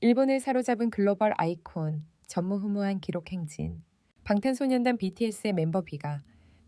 일본을 사로잡은 글로벌 아이콘, 전무후무한 기록 행진. 방탄소년단 BTS의 멤버 B가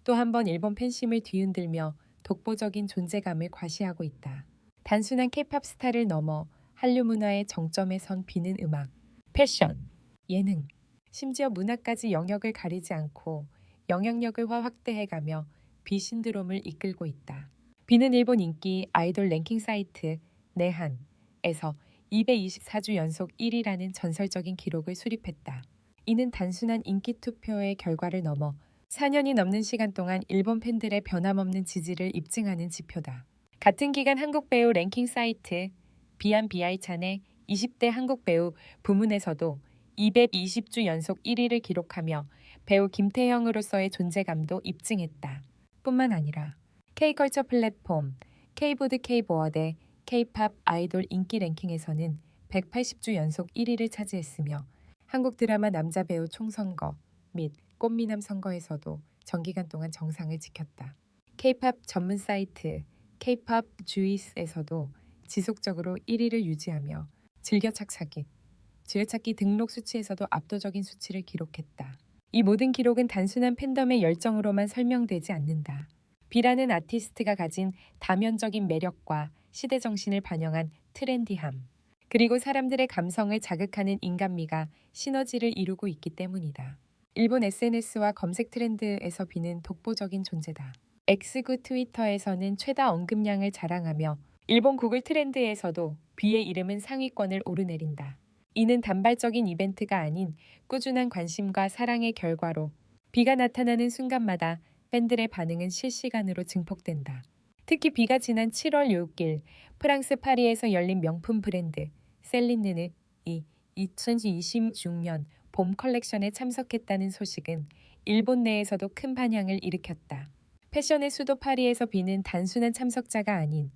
또 한 번 일본 팬심을 뒤흔들며 독보적인 존재감을 과시하고 있다. 단순한 케이팝 스타를 넘어 한류 문화의 정점에 선 비는 음악, 패션, 예능, 심지어 문화까지 영역을 가리지 않고 영향력을 확대해가며 비신드롬을 이끌고 있다. 비는 일본 인기 아이돌 랭킹 사이트 내한에서 224주 연속 1위라는 전설적인 기록을 수립했다. 이는 단순한 인기 투표의 결과를 넘어 4년이 넘는 시간 동안 일본 팬들의 변함없는 지지를 입증하는 지표다. 같은 기간 한국 배우 랭킹 사이트 비안 비아이 찬의 20대 한국 배우 부문에서도 220주 연속 1위를 기록하며 배우 김태형으로서의 존재감도 입증했다. 뿐만 아니라 K컬처 플랫폼 K보드 K보어대 K팝 아이돌 인기 랭킹에서는 180주 연속 1위를 차지했으며 한국 드라마 남자 배우 총선거 및 꽃미남 선거에서도 정기간 동안 정상을 지켰다. K-팝 전문 사이트 K-팝 주이스에서도 지속적으로 1위를 유지하며 즐겨찾기, 즐겨찾기 등록 수치에서도 압도적인 수치를 기록했다. 이 모든 기록은 단순한 팬덤의 열정으로만 설명되지 않는다. 비라는 아티스트가 가진 다면적인 매력과 시대 정신을 반영한 트렌디함, 그리고 사람들의 감성을 자극하는 인간미가 시너지를 이루고 있기 때문이다. 일본 SNS와 검색 트렌드에서 비는 독보적인 존재다. X구 트위터에서는 최다 언급량을 자랑하며 일본 구글 트렌드에서도 비의 이름은 상위권을 오르내린다. 이는 단발적인 이벤트가 아닌 꾸준한 관심과 사랑의 결과로 비가 나타나는 순간마다 팬들의 반응은 실시간으로 증폭된다. 특히 비가 지난 7월 6일 프랑스 파리에서 열린 명품 브랜드 셀린느는 이 2026년 봄 컬렉션에 참석했다는 소식은 일본 내에서도 큰 반향을 일으켰다. 패션의 수도 파리에서 비는 단순한 참석자가 아닌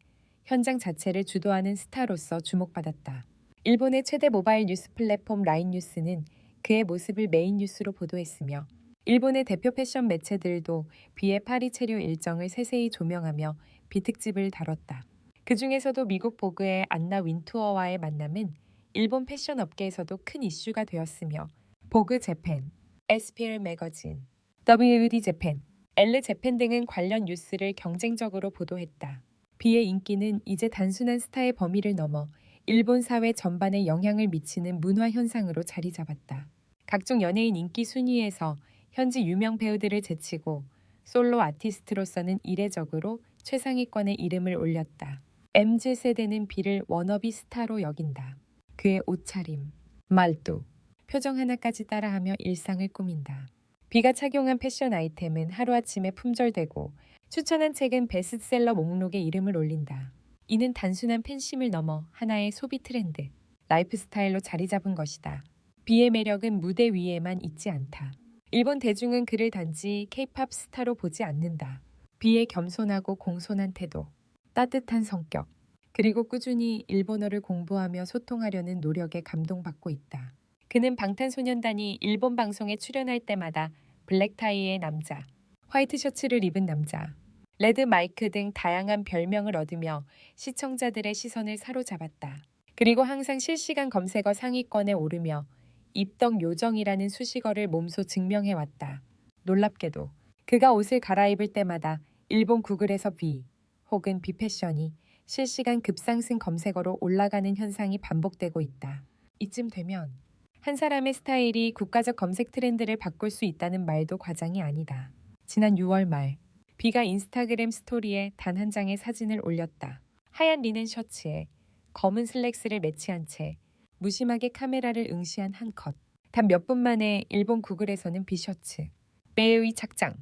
현장 자체를 주도하는 스타로서 주목받았다. 일본의 최대 모바일 뉴스 플랫폼 라인 뉴스는 그의 모습을 메인 뉴스로 보도했으며 일본의 대표 패션 매체들도 비의 파리 체류 일정을 세세히 조명하며 비특집을 다뤘다. 그 중에서도 미국 보그의 안나 윈투어와의 만남은 일본 패션 업계에서도 큰 이슈가 되었으며 보그 재팬, SPL 매거진, WD 재팬, 엘르 재팬 등은 관련 뉴스를 경쟁적으로 보도했다. 비의 인기는 이제 단순한 스타의 범위를 넘어 일본 사회 전반에 영향을 미치는 문화 현상으로 자리 잡았다. 각종 연예인 인기 순위에서 현지 유명 배우들을 제치고 솔로 아티스트로서는 이례적으로 최상위권에 이름을 올렸다. MZ 세대는 비를 워너비 스타로 여긴다. 그의 옷차림, 말도, 표정 하나까지 따라하며 일상을 꾸민다. 비가 착용한 패션 아이템은 하루아침에 품절되고 추천한 책은 베스트셀러 목록에 이름을 올린다. 이는 단순한 팬심을 넘어 하나의 소비 트렌드, 라이프 스타일로 자리 잡은 것이다. 비의 매력은 무대 위에만 있지 않다. 일본 대중은 그를 단지 케이팝 스타로 보지 않는다. 비의 겸손하고 공손한 태도, 따뜻한 성격, 그리고 꾸준히 일본어를 공부하며 소통하려는 노력에 감동받고 있다. 그는 방탄소년단이 일본 방송에 출연할 때마다 블랙타이의 남자, 화이트 셔츠를 입은 남자, 레드 마이크 등 다양한 별명을 얻으며 시청자들의 시선을 사로잡았다. 그리고 항상 실시간 검색어 상위권에 오르며 입덕 요정이라는 수식어를 몸소 증명해왔다. 놀랍게도 그가 옷을 갈아입을 때마다 일본 구글에서 비 혹은 비 패션이 실시간 급상승 검색어로 올라가는 현상이 반복되고 있다. 이쯤 되면 한 사람의 스타일이 국가적 검색 트렌드를 바꿀 수 있다는 말도 과장이 아니다. 지난 6월 말 비가 인스타그램 스토리에 단 한 장의 사진을 올렸다. 하얀 리넨 셔츠에 검은 슬랙스를 매치한 채 무심하게 카메라를 응시한 한 컷. 단 몇 분 만에 일본 구글에서는 비셔츠, 매의 착장,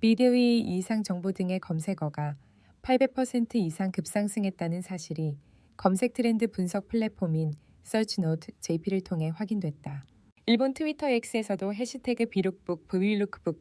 비디오의 이상 정보 등의 검색어가 800% 이상 급상승했다는 사실이 검색 트렌드 분석 플랫폼인 서치노트 JP를 통해 확인됐다. 일본 트위터 X에서도 해시태그 비룩북 브이룩북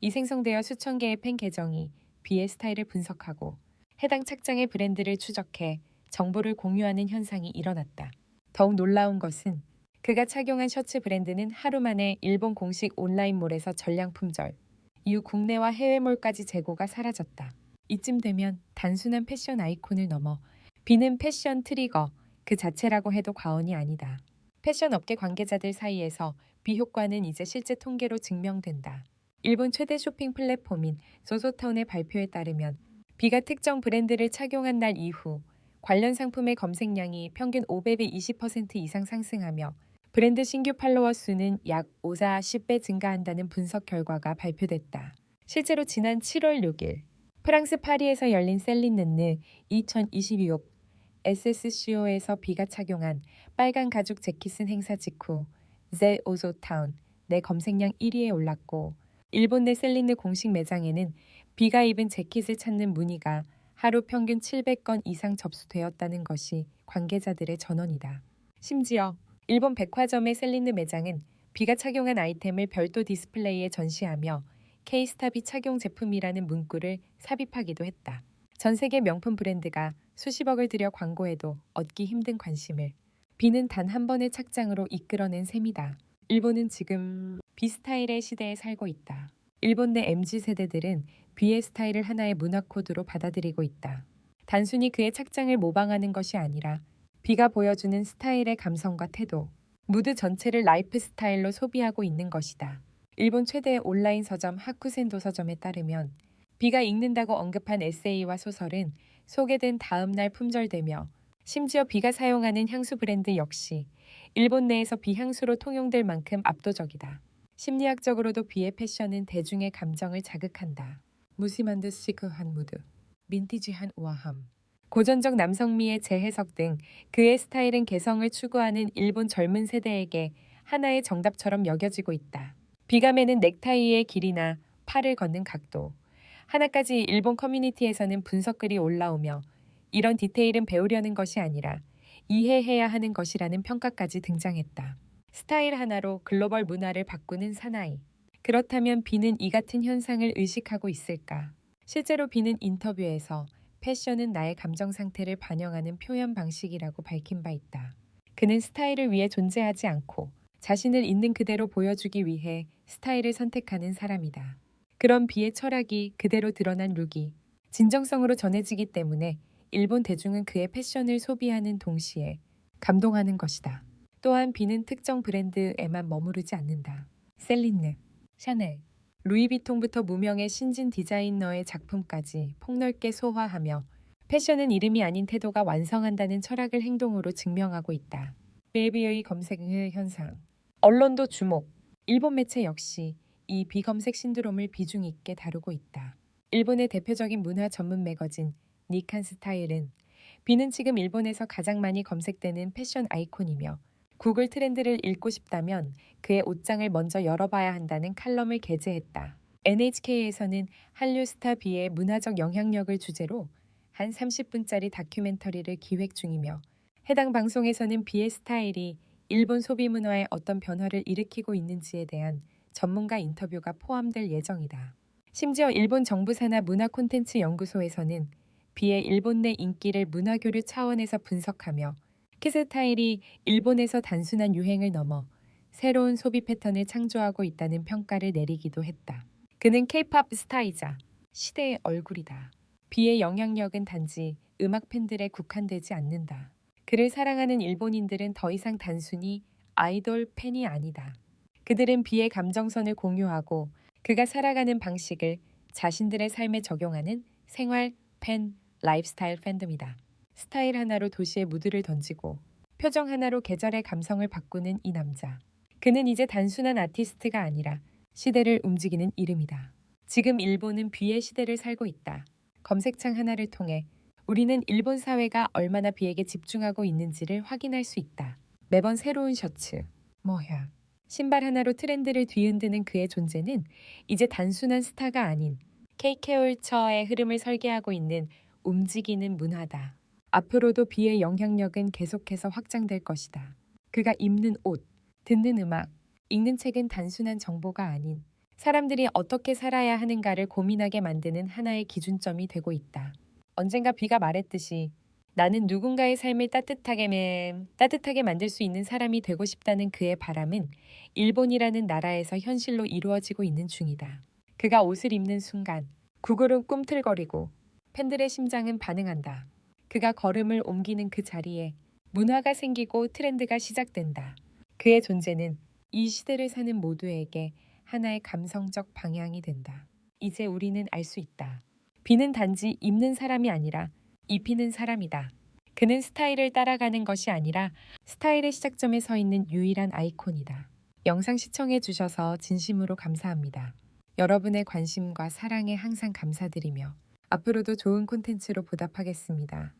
이 생성되어 수천 개의 팬 계정이 비의 스타일을 분석하고 해당 착장의 브랜드를 추적해 정보를 공유하는 현상이 일어났다. 더욱 놀라운 것은 그가 착용한 셔츠 브랜드는 하루 만에 일본 공식 온라인몰에서 전량 품절, 이후 국내와 해외몰까지 재고가 사라졌다. 이쯤 되면 단순한 패션 아이콘을 넘어 비는 패션 트리거 그 자체라고 해도 과언이 아니다. 패션 업계 관계자들 사이에서 비 효과는 이제 실제 통계로 증명된다. 일본 최대 쇼핑 플랫폼인 조소타운의 발표에 따르면 비가 특정 브랜드를 착용한 날 이후 관련 상품의 검색량이 평균 5배에 20% 이상 상승하며 브랜드 신규 팔로워 수는 약 5사 10배 증가한다는 분석 결과가 발표됐다. 실제로 지난 7월 6일 프랑스 파리에서 열린 셀린느느 2022옥 SSCO에서 비가 착용한 빨간 가죽 재킷은 행사 직후 제 오조타운 내 검색량 1위에 올랐고 일본 내 셀린느 공식 매장에는 비가 입은 재킷을 찾는 문의가 하루 평균 700건 이상 접수되었다는 것이 관계자들의 전언이다. 심지어 일본 백화점의 셀린느 매장은 비가 착용한 아이템을 별도 디스플레이에 전시하며 케이스탑이 착용 제품이라는 문구를 삽입하기도 했다. 전 세계 명품 브랜드가 수십억을 들여 광고해도 얻기 힘든 관심을 비는 단 한 번의 착장으로 이끌어낸 셈이다. 일본은 지금 비 스타일의 시대에 살고 있다. 일본 내 MZ 세대들은 비의 스타일을 하나의 문화 코드로 받아들이고 있다. 단순히 그의 착장을 모방하는 것이 아니라 비가 보여주는 스타일의 감성과 태도, 무드 전체를 라이프 스타일로 소비하고 있는 것이다. 일본 최대 온라인 서점 하쿠센 도 서점에 따르면 비가 읽는다고 언급한 에세이와 소설은 소개된 다음 날 품절되며 심지어 비가 사용하는 향수 브랜드 역시 일본 내에서 비향수로 통용될 만큼 압도적이다. 심리학적으로도 비의 패션은 대중의 감정을 자극한다. 무심한 듯 시크한 무드, 민티지한 우아함, 고전적 남성미의 재해석 등 그의 스타일은 개성을 추구하는 일본 젊은 세대에게 하나의 정답처럼 여겨지고 있다. 비가 매는 넥타이의 길이나 팔을 걷는 각도, 하나까지 일본 커뮤니티에서는 분석글이 올라오며 이런 디테일은 배우려는 것이 아니라 이해해야 하는 것이라는 평가까지 등장했다. 스타일 하나로 글로벌 문화를 바꾸는 사나이. 그렇다면 비는 이 같은 현상을 의식하고 있을까? 실제로 비는 인터뷰에서 패션은 나의 감정 상태를 반영하는 표현 방식이라고 밝힌 바 있다. 그는 스타일을 위해 존재하지 않고 자신을 있는 그대로 보여주기 위해 스타일을 선택하는 사람이다. 그런 비의 철학이 그대로 드러난 룩이 진정성으로 전해지기 때문에 일본 대중은 그의 패션을 소비하는 동시에 감동하는 것이다. 또한 비는 특정 브랜드에만 머무르지 않는다. 셀린느, 샤넬, 루이비통부터 무명의 신진 디자이너의 작품까지 폭넓게 소화하며 패션은 이름이 아닌 태도가 완성한다는 철학을 행동으로 증명하고 있다. 베이비의 검색 현상. 언론도 주목. 일본 매체 역시 이 비검색 신드롬을 비중 있게 다루고 있다. 일본의 대표적인 문화 전문 매거진 니칸 스타일은 비는 지금 일본에서 가장 많이 검색되는 패션 아이콘이며 구글 트렌드를 읽고 싶다면 그의 옷장을 먼저 열어봐야 한다는 칼럼을 게재했다. NHK에서는 한류 스타 비의 문화적 영향력을 주제로 한 30분짜리 다큐멘터리를 기획 중이며 해당 방송에서는 비의 스타일이 일본 소비 문화에 어떤 변화를 일으키고 있는지에 대한 전문가 인터뷰가 포함될 예정이다. 심지어 일본 정부 산하 문화 콘텐츠 연구소에서는 비의 일본 내 인기를 문화 교류 차원에서 분석하며 키스타일이 일본에서 단순한 유행을 넘어 새로운 소비 패턴을 창조하고 있다는 평가를 내리기도 했다. 그는 케이팝 스타이자 시대의 얼굴이다. 비의 영향력은 단지 음악 팬들에 국한되지 않는다. 그를 사랑하는 일본인들은 더 이상 단순히 아이돌 팬이 아니다. 그들은 비의 감정선을 공유하고 그가 살아가는 방식을 자신들의 삶에 적용하는 생활 팬 라이프스타일 팬덤이다. 스타일 하나로 도시의 무드를 던지고 표정 하나로 계절의 감성을 바꾸는 이 남자. 그는 이제 단순한 아티스트가 아니라 시대를 움직이는 이름이다. 지금 일본은 비의 시대를 살고 있다. 검색창 하나를 통해 우리는 일본 사회가 얼마나 비에게 집중하고 있는지를 확인할 수 있다. 매번 새로운 셔츠, 뭐야, 신발 하나로 트렌드를 뒤흔드는 그의 존재는 이제 단순한 스타가 아닌 K케어처의 흐름을 설계하고 있는 움직이는 문화다. 앞으로도 비의 영향력은 계속해서 확장될 것이다. 그가 입는 옷, 듣는 음악, 읽는 책은 단순한 정보가 아닌 사람들이 어떻게 살아야 하는가를 고민하게 만드는 하나의 기준점이 되고 있다. 언젠가 비가 말했듯이 나는 누군가의 삶을 따뜻하게 따뜻하게 만들 수 있는 사람이 되고 싶다는 그의 바람은 일본이라는 나라에서 현실로 이루어지고 있는 중이다. 그가 옷을 입는 순간 구글은 꿈틀거리고 팬들의 심장은 반응한다. 그가 걸음을 옮기는 그 자리에 문화가 생기고 트렌드가 시작된다. 그의 존재는 이 시대를 사는 모두에게 하나의 감성적 방향이 된다. 이제 우리는 알 수 있다. 비는 단지 입는 사람이 아니라 입히는 사람이다. 그는 스타일을 따라가는 것이 아니라 스타일의 시작점에 서 있는 유일한 아이콘이다. 영상 시청해 주셔서 진심으로 감사합니다. 여러분의 관심과 사랑에 항상 감사드리며 앞으로도 좋은 콘텐츠로 보답하겠습니다.